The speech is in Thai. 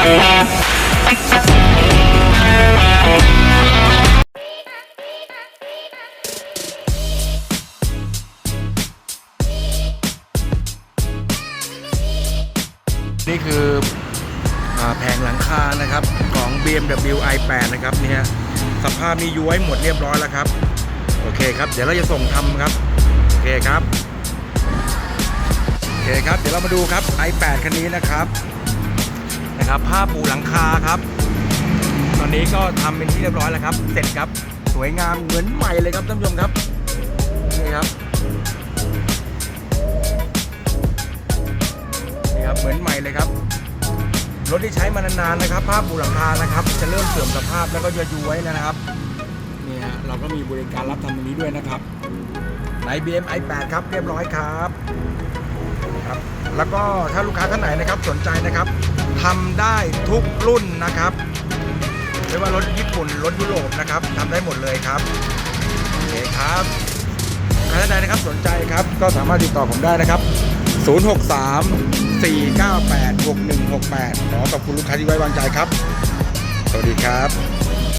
นี่คือแผงหลังคานะครับของ BMW i8 นะครับเนี่ยสภาพนี้ย้วยหมดเรียบร้อยแล้วครับ โอเคครับ เดี๋ยวเราจะส่งทำครับ โอเคครับ โอเคครับ เดี๋ยวเรามาดูครับ i8 คันนี้นะครับ นะครับผ้าปูหลังคาครับ ตอนนี้ก็ทำเป็นที่เรียบร้อยแล้วครับ เสร็จครับสวยงามเหมือนใหม่เลยครับท่านผู้ชมครับนี่ครับนี่ครับเหมือนใหม่เลยครับรถที่ใช้มานานๆนะครับผ้าปูหลังคานะครับ จะเริ่มเสื่อมสภาพแล้วก็จะย้ยแล้วนะครับนี่ฮะเราก็มีบริการรับทำตรงนี้ด้วยนะครับใน BM i8 ครับเรียบร้อยครับครับ แล้วก็ถ้าลูกค้าท่านไหนนะครับสนใจนะครับ ทำได้ทุกรุ่นนะครับไม่ว่ารถญี่ปุ่นรถยุโรปนะครับทำได้หมดเลยครับโอเคครับใครท่านใดนะครับสนใจครับก็สามารถติดต่อผมได้นะครับ 063 498 6168 ขอขอบคุณลูกค้าที่ไว้วางใจครับ สวัสดีครับ